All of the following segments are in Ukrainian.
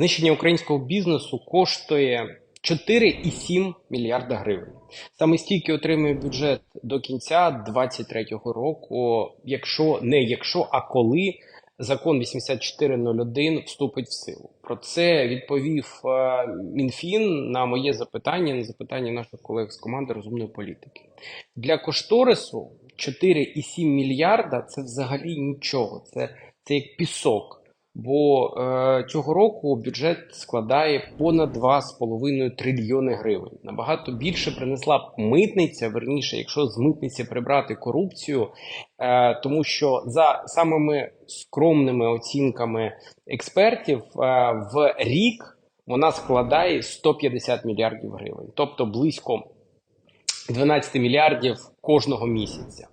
Знищення українського бізнесу коштує 4,7 мільярда гривень. Саме стільки отримує бюджет до кінця 2023 року, якщо не якщо, а коли закон 8401 вступить в силу. Про це відповів е, Мінфін на моє запитання, на запитання наших колег з команди розумної політики. Для кошторису 4,7 мільярда це взагалі нічого. Це, це як пісок. Бо е, цього року бюджет складає понад 2,5 трильйони гривень. Набагато більше принесла б митниця, верніше, якщо з митниці прибрати корупцію, е, тому що за самими скромними оцінками експертів е, в рік вона складає 150 мільярдів гривень, тобто близько 12 мільярдів кожного місяця.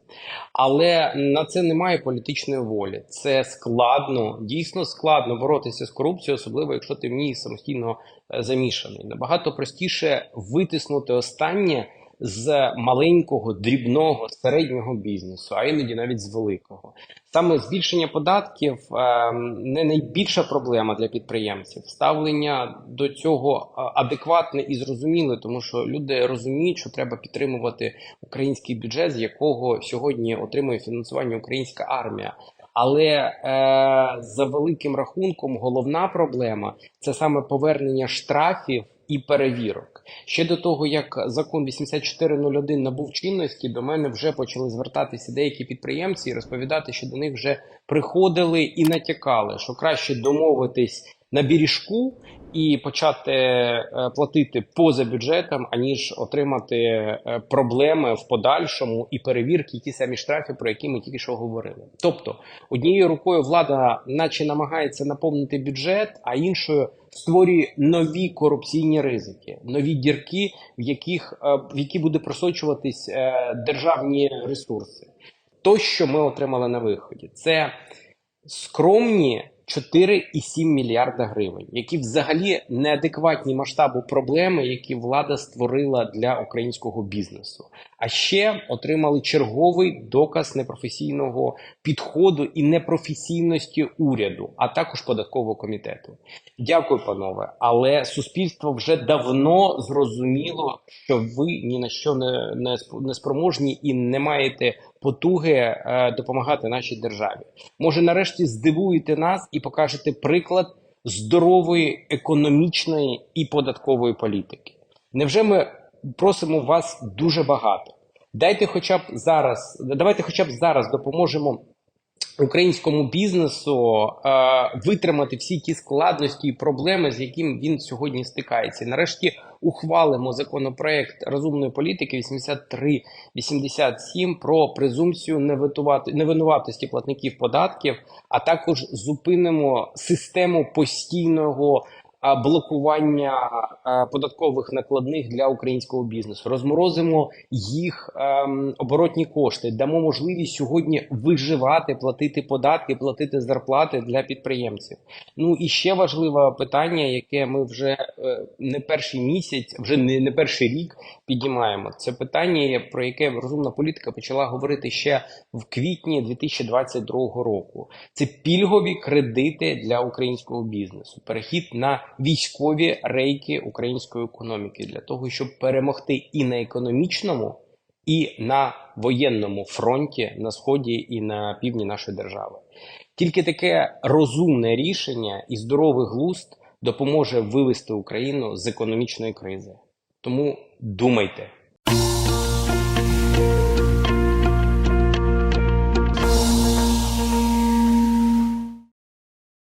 Але на це немає політичної волі. Це складно, дійсно складно боротися з корупцією, особливо якщо ти в ній самостійно е, замішаний. Набагато простіше витиснути останнє з маленького, дрібного, середнього бізнесу, а іноді навіть з великого. Саме збільшення податків е, не найбільша проблема для підприємців. Ставлення до цього е, адекватне і зрозуміле, тому що люди розуміють, що треба підтримувати український бюджет, з якого сьогодні отримує фінансування українська армія. Але е, за великим рахунком, головна проблема це саме повернення штрафів і перевірок. Ще до того, як закон 8401 набув чинності, до мене вже почали звертатися деякі підприємці і розповідати, що до них вже приходили і натякали, що краще домовитись на біріжку і почати е, платити поза бюджетом, аніж отримати е, проблеми в подальшому і перевірки, ті самі штрафи, про які ми тільки що говорили. Тобто, однією рукою влада, наче намагається наповнити бюджет, а іншою створює нові корупційні ризики, нові дірки, в яких е, в які буде просочуватись державні ресурси. То, що ми отримали на виході, це скромні. 4,7 мільярда гривень, які взагалі неадекватні масштабу проблеми, які влада створила для українського бізнесу. А ще отримали черговий доказ непрофесійного підходу і непрофесійності уряду, а також податкового комітету. Дякую, панове. Але суспільство вже давно зрозуміло, що ви ні на що не, не, не спроможні і не маєте потуги е, допомагати нашій державі. Може, нарешті здивуєте нас і покажете приклад здорової економічної і податкової політики. Невже ми просимо вас дуже багато? Дайте, хоча б зараз, давайте, хоча б зараз допоможемо українському бізнесу е, витримати всі ті складності і проблеми, з яким він сьогодні стикається. Нарешті ухвалимо законопроект розумної політики 8387 про презумпцію невинуватості платників податків, а також зупинимо систему постійного блокування податкових накладних для українського бізнесу, розморозимо їх ем, оборотні кошти, дамо можливість сьогодні виживати, платити податки, платити зарплати для підприємців. Ну і ще важливе питання, яке ми вже е, не перший місяць, вже не, не перший рік піднімаємо. Це питання, про яке розумна політика почала говорити ще в квітні 2022 року. Це пільгові кредити для українського бізнесу, перехід на військові рейки української економіки для того, щоб перемогти і на економічному, і на воєнному фронті на сході і на півдні нашої держави. Тільки таке розумне рішення і здоровий глузд допоможе вивести Україну з економічної кризи. Тому думайте.